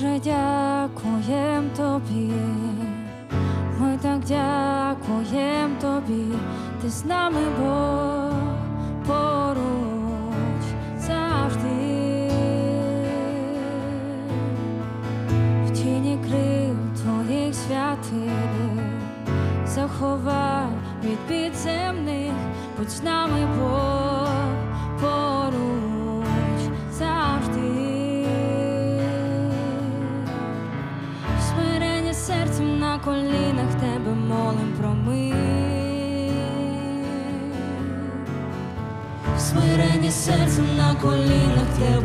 Боже, дякуєм тобі, ми так дякуєм тобі, ти з нами Бог поруч завжди, в тіні крил твоїх святих, заховай від підземних, будь з нами Бог. колінах тебе молим про мир. Смирені серцем на колінах тебе.